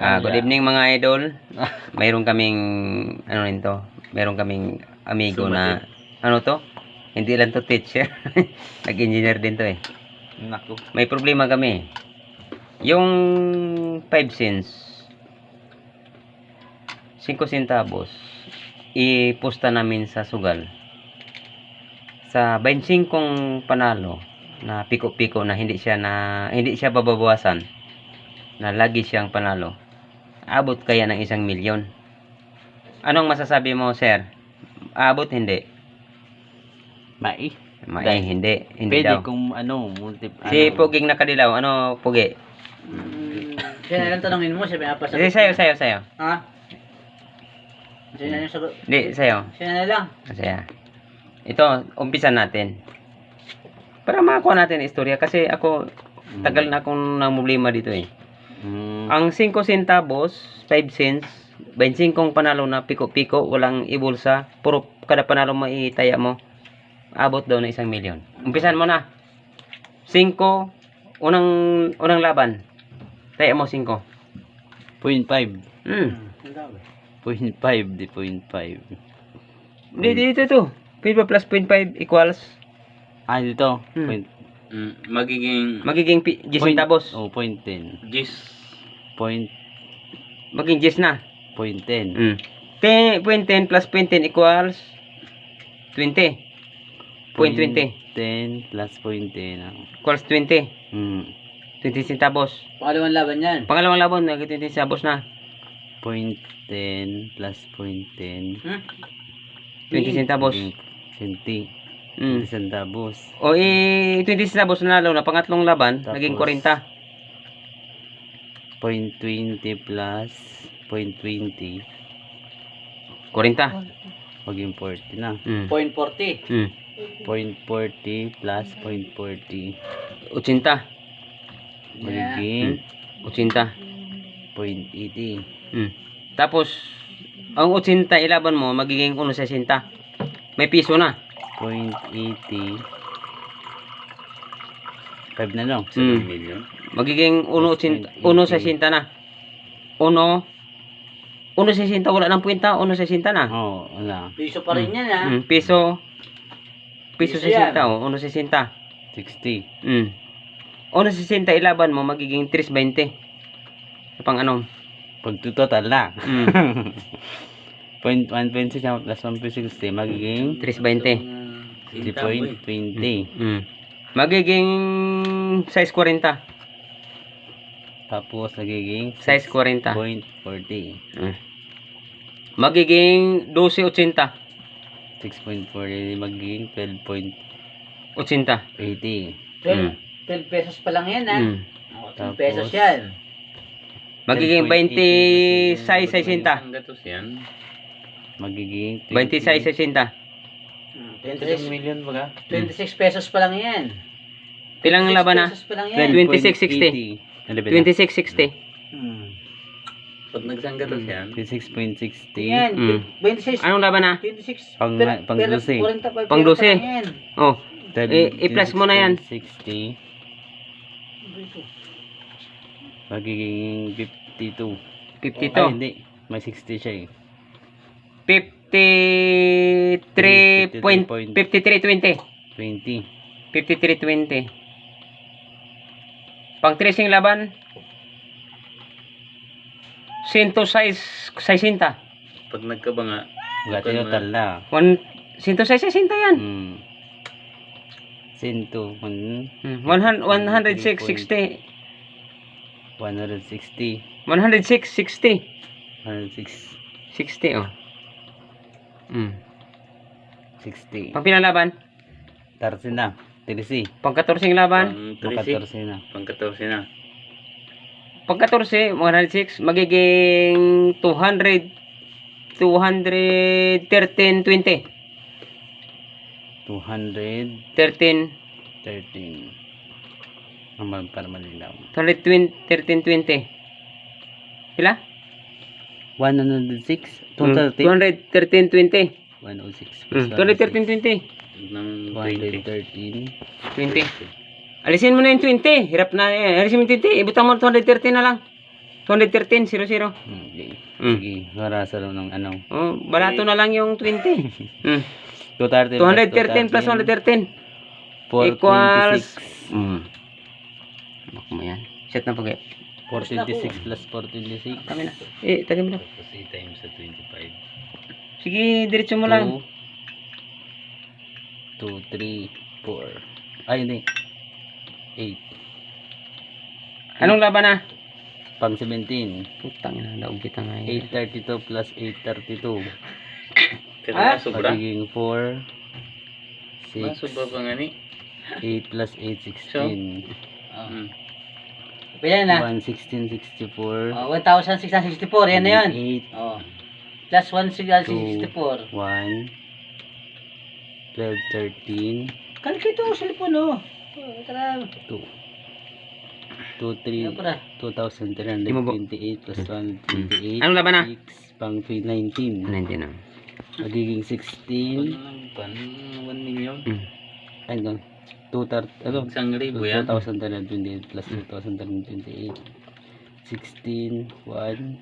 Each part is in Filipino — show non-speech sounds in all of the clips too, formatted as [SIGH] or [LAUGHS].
Ah, good evening mga idol. [LAUGHS] Mayroon kaming ano nito, mayroon kaming amigo na ano to? Hindi lang to teacher. [LAUGHS] Nag-engineer din to eh. Naku. May problema kami. Yung 5 cents 5 centavos ipusta namin sa sugal. Sa 25 kong panalo na piko-piko na hindi siya na hindi siya babawasan na lagi siyang panalo. Abot kaya ng isang milyon. Anong masasabi mo, sir? Abot hindi. Mai. May, Dahil- hindi. Hindi Pwede daw. kung ano, multi, Si ano, Puging nakadilaw, ano, Pugi? Kaya na lang tanongin mo, siya may apa Hindi, sayo, sayo, sayo. Ha? Siya na yung sagot. Hindi, sayo. Siya na lang. Masaya. Ito, umpisa natin. Para makakuha natin istorya kasi ako tagal na akong namumblema dito eh. Mm, Ang 5 centavos, 5 cents, 25 kong panalo na piko-piko, walang ibulsa, puro kada panalo mo itaya mo, abot daw na isang milyon. Umpisan mo na. 5, unang unang laban. Taya mo 5. point five. Hmm. Point five, di point five. Hindi, dito to. 5 plus 0.5 equals Ah, dito. Hmm. Point, Mm, magiging magiging pi- 10 point, centavos. Oh, point ten. gis Point, Maging 10 na. point ten. Mm. 10, 0.10 plus 0.10 equals 20. Point 20. Ten plus point ten. ah. Equals 20. Hmm. 20 centavos. Pangalawang laban yan. Pangalawang labon, nag 20 centavos na. Point ten plus point ten. Hmm? 20 centavos. Senti. Mm. Centavos. O i 20 centavos na lalo na pangatlong laban, Tapos, naging 40. Point twenty plus point twenty. 40. Maging forty na. Mm. Point 40. Mm. Point forty plus point forty. 80. Magiging 80. point eighty. Mm. Tapos, ang 80 ilaban mo, magiging 1.60. May piso na. Point eighty. Five na lang. Mm. million. Magiging 1.80 1.60 na. 1 1.60 wala nang puwenta, 1.60 na. Oo, oh, wala. Piso pa rin yan ha. Mm, piso piso Piso yan. 60 oh, 1.60. Sixty. Mm. 1.60 ilaban mo magiging 3.20. Sa pang ano? Pag total na. Mm. [LAUGHS] point one point six plus one point sixty. Magiging 3.20. three point twenty. Mm. Magiging size 40. Tapos nagiging Size 40. point forty. Mm. Magiging 12.80. Six point forty. Magiging twelve point 80. eighty. 12, 12 pesos pa lang yan ha. Mm. Oh, 12 Tapos, pesos yan. Magiging 26 60. Ang gatos yan. Magiging 26 60. Hmm, 26, million baga? 26 pesos pa lang yan. Pilang 26 laban na? pesos pa lang yan. 26.60. 26.60. Hmm. Pag nagsang gatos yan, Twenty-six point sixty. Yan, Mm. 26, Anong laban na? 26. Pang- pero- pang pero 12. 45 Pang pesos 12. pa lang yan. Oh, I- i-plus mo na yan. Sixty. Magiging fifty-two. 52. Ay, hindi. May sixty siya eh. 53 point 53.20. Twenty. 53.20. Pang tracing laban 106 60. pag nagkabanga, total na. 1 106 60 yan. Sinto. One, Hmm, 100 106 60. 160. 106 60. 106. 60 oh. Hmm. 60. Pang pinalaban, 13 na. 13. pang 14 laban, pang 13, 14 na. pang 14 na. pag 14 106 magiging 200 213 20. 213. 13 Naman para malinaw. 213 20. Pila? 106. Hmm, 213. 213 20. 106. Hmm, 213 20. Ng 20. 113. 20. Alisin mo na yung 20. Hirap na eh. Alisin mo yung 20. Ibutang mo 230 na lang. 213, 00. Okay. Mm. Sige, para sa ng ano. Oh, barato na lang yung 20. [LAUGHS] Mm. 213 213 plus 113 equals 426. mm. Bak mo yan. Set na pag 426 plus 426. Kami na. Eh, tagay mo na. Tapos 8 times sa 25. Sige, diretso mo lang. 2, 3, 4. Ay, hindi. 8. Anong laban na? Pang 17. Putang ina, daog kita nga yun. 832 plus 832. Pero Ah? sobra. Magiging 4, Ma, 6, sobra pa nga ni. 8 plus 8, 16. Mm. Pila na? 116, 64. Oh, 1,664. Yan na yun. 8, Oh. Plus 1,664. 1, 12, 13, Kalkito ko cellphone oh. Oh, Tara. 2. 2, 3, Ano? 2,328 plus 128. Anong laban na? 6 pang 19. 19 na. Magiging 16. Pan 1 million. Mm. Ano? 2 ano? Isang ribo yan. 2,328 plus 2,328. 16, 1,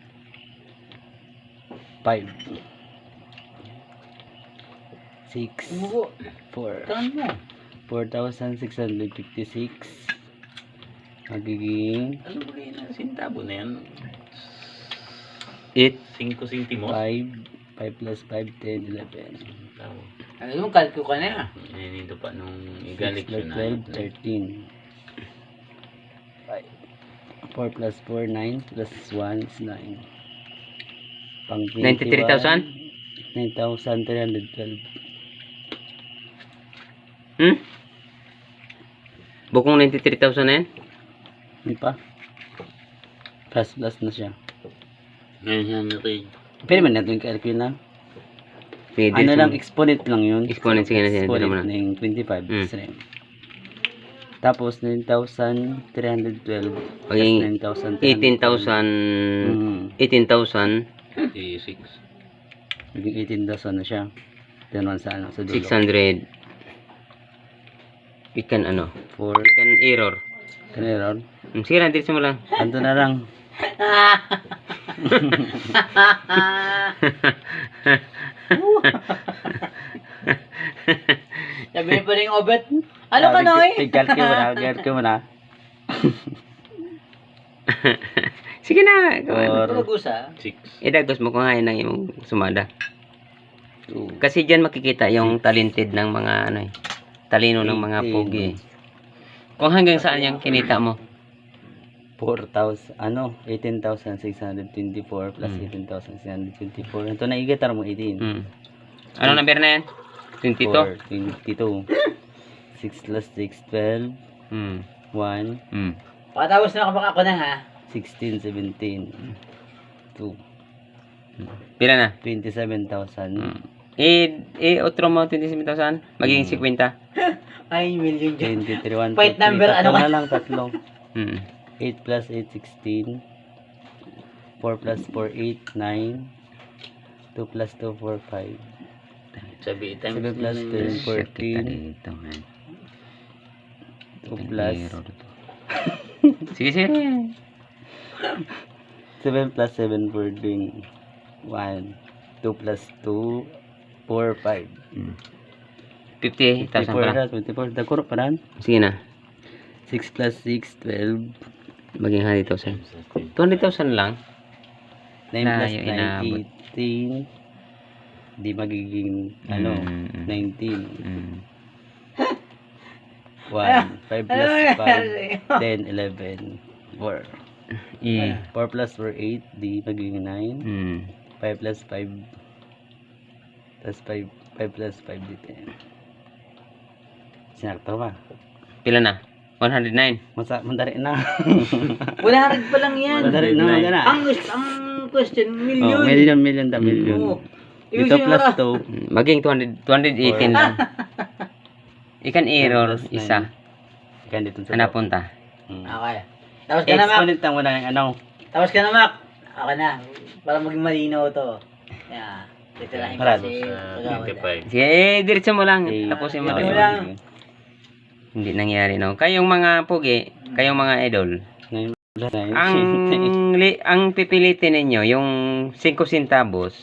5. 6, Bubo. 4. Tangan mo. 4,656. Magiging Ano ba yun? Sintabo na yan. 8. 5 centimos. 5. 5 plus 5, 10, 11. Tao. Ano yung kalkyo ka na? Ito pa nung 6 igalik siya na. 12, 13. 4 plus 4, 9 plus 1 is 9. Pang 93,000? 9,312. Hmm? Bukong 93,000 na yan? Hindi pa. Plus plus na siya. Ngayon yan natin. Pwede man natin i-calculate na. Sige, Ano lang, exponent lang yun. Exponent, sige na, sige na, Exponent na. ng 25. Mm. Tapos, 9,312 plus Maging 9,312. 18,000 Mm. 18,000 86. Maging 18,000 na siya. Then, one sa ano, sa dulo. 600 we can ano 4. we can error Kanero. Hmm, sige na diretso mo lang Anto na lang. [LAUGHS] [LAUGHS] Sabi niya pa rin obet. Ano ka na eh? I-calculate mo na. I-calculate mo na. sige na ikaw, ano. Or, Tulog usa. 6. idagos mo kung hain ng imong sumada 2. kasi diyan makikita yung talented ng mga ano eh talino ng mga 18. pogi eh. kung hanggang saan yung kinita mo 4,000, ano, 18,624 plus Mm. 18,624. Ito na igatar mo, 18. hmm. ano number na yan 22 4, 22. 6 plus 6, 12. hmm. 1, Hmm. Pakatapos na kapag ako na ha. 16, 17. 2, pila na 27,000. hmm. eh eh otro mo 27,000 magiging Hmm. 50 [LAUGHS] Ay, million dyan. 23, 1, Point 2, 3. number, ano na lang, tatlo. hmm. 8 plus 8, 16. 4 plus 4, 8, 9. 2 plus 2, 4, 5. Sabi times 7 plus 10, 14. dito man 2 plus [LAUGHS] sige sige 7 plus 7 for doing 1. 2 plus 2, 4, 5. Hmm. 50,000 24 pala. na, 24. Dagkuro pa rin. Sige na. 6 plus 6, 12. Maging 100,000. 200,000 lang. 9 Na plus yung 9, inaabot. 18. Di magiging, ano, Mm, mm. 19. Mm. 1. 5 [LAUGHS] plus Ano 5, 10, 11. 4. I. 4 plus 4, 8. Di magiging 9. Mm. 5 plus 5. Plus 5. 5 plus 5 dito. Sinakto ba? Pila na? 109. Masa, mandari na. [LAUGHS] 100 pa lang yan. mandari na. Ang, ang question, Oh, million. million, million, da, million. Dito sabihin plus mo, 2. Mm, Maging 200, 218 lang. [LAUGHS] Ikan error isa. Kan dito sa Ana punta. Hmm. Okay. Tapos ka na, Mac. Exponent lang wala yung ano. Tapos ka na, Mac. Okay na. Para maging malinaw to. Yeah. Titirahin Marami. kasi. Sa pag-awal. 25. Sige, eh, diretso mo lang. Tapusin mo. Diretso. lang. Hindi nangyari no. Kayong mga pugi, kayong mga idol. Ang [LAUGHS] li, ang pipilitin ninyo yung 5 centavos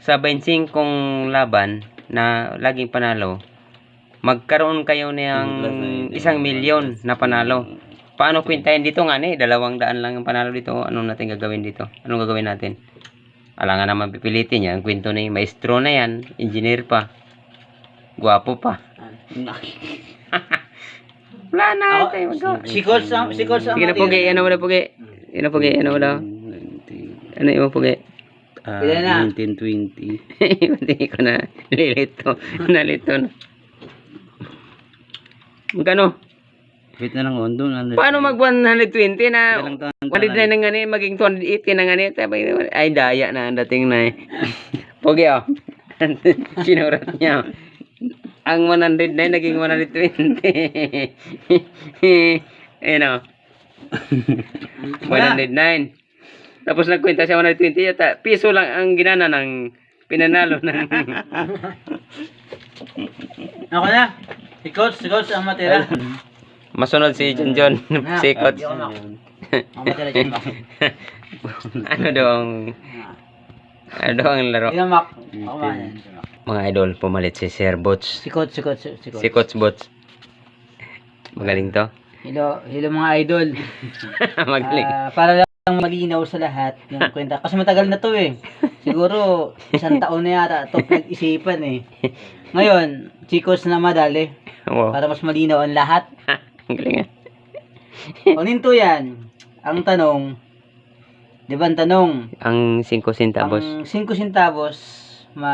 sa 25 kong laban na laging panalo. Magkaroon kayo ng isang milyon na panalo. Paano kwintahin dito nga ni? Dalawang daan lang yung panalo dito. Anong natin gagawin dito? Anong gagawin natin? Alangan naman pipilitin niya. Ang kwento ni maestro na yan. Engineer pa. Gwapo pa. [LAUGHS] [LAUGHS] Wala na. Ako, tayo magawa. si Coach ang si Coach ang Sige na pugi. Ano mo na pugi? Ano pugi? Ano mo daw? Ano yung pugi? Ah, Ilan na? 1920. [LAUGHS] Hindi ko na nalito. [LAUGHS] Nalito na. Magkano? Wait na lang, on doon. Ano, Paano mag 120 na Ilang taon ka 100 na nga ni maging 280 na nga ni Sabi naman, ay daya na ang dating na eh. Pogi oh. Sinurat niya. oh. Ang 100 na naging 120. [LAUGHS] Ayun oh. [LAUGHS] 109. Tapos nagkwenta siya 120 yata. Piso lang ang ginana ng pinanalo ng [LAUGHS] Ako na. Si Coach, si Coach ang matira. Masunod si John John. Si Coach. Ang matira Mak. ano daw ang ano daw ang laro? Ilang Mak? Ako man yan. Mga idol, pumalit si Sir Bots. Si Coach, si Coach, si Coach. Si Coach Bots. Magaling to. Hello, hello mga idol. [LAUGHS] Magaling. Ah, para lang malinaw sa lahat yung kwenta. Kasi matagal na to eh. Siguro isang taon na yata ito pinag-isipan eh. Ngayon, chicos na madali. wow. Para mas malinaw ang lahat. [LAUGHS] Ang galing ah. O ninto yan. Ang tanong, di ba ang tanong, Ang 5 centavos, ang 5 centavos ma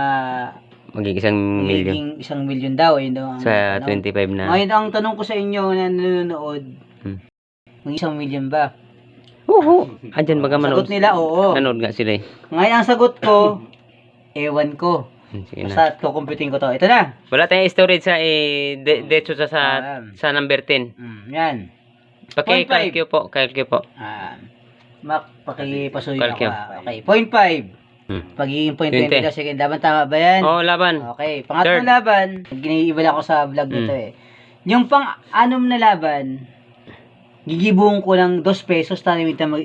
magiging isang milyon. magiging isang milyon daw. Yun daw ang Sa tanong. 25 na. Ngayon, ang tanong ko sa inyo na nanonood, Hmm. mag isang milyon ba? Oo. Andyan baga manood. Sagot nila, oo. Nanood nga sila eh. Ngayon, ang sagot ko, ewan ko. Hmm, Sige. Basta kukumputin ko to. Ito na. Wala tayong storage sa eh, de, detso sa sa, sa number 10. Mm, yan. Okay, 0.5. kalkyo po, kalkyo po. Ah, Mac, pakipasuyo ako. Okay, point 5. Hmm. Pagiging point 20. 20 daw second laban. Tama ba yan? Oh, laban. Okay, pangatlong Third. laban. Giniibala ko sa vlog nito Mm. eh. Yung pang-anom na laban, gigibuhon ko ng 2 pesos tayo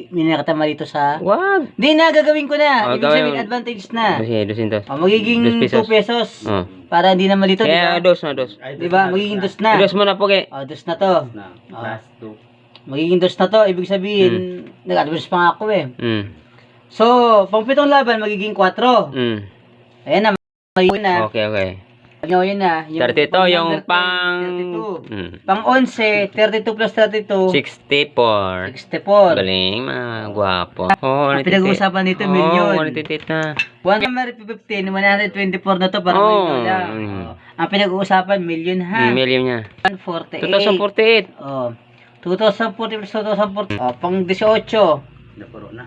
minakata marito sa... Wag. Hindi na, gagawin ko na. Oh, Ibig sabihin, advantage na. Sige, dusintos. Oh, magiging Dos 2 pesos. pesos. Oh. Para hindi na malito, di Kaya ba? dos na dos. Di ba? Magiging dos na. Dos mo na po kay. Oh, dos na to. Na, plus 2. Magiging dos na to. Ibig sabihin, nag-advance pa nga ako eh. Mm. So, pang pitong laban, magiging 4. Mm. Ayan na, magiging na. Okay, okay. Ano yun na. 32 pang yung number pang 32. mm. Pang 11, 32 plus 32, 64. 64. Galing, mga gwapo. Oh, Ang pinag-uusapan nito, oh, milyon. 188 na. 115, 124 na to, para Oh, malinaw lang. mm. Oh. Ang pinag-uusapan, million ha. Mm, million niya. 148. 2048. Oh. 2040 plus 2040. Oh, pang 18. Napuro na.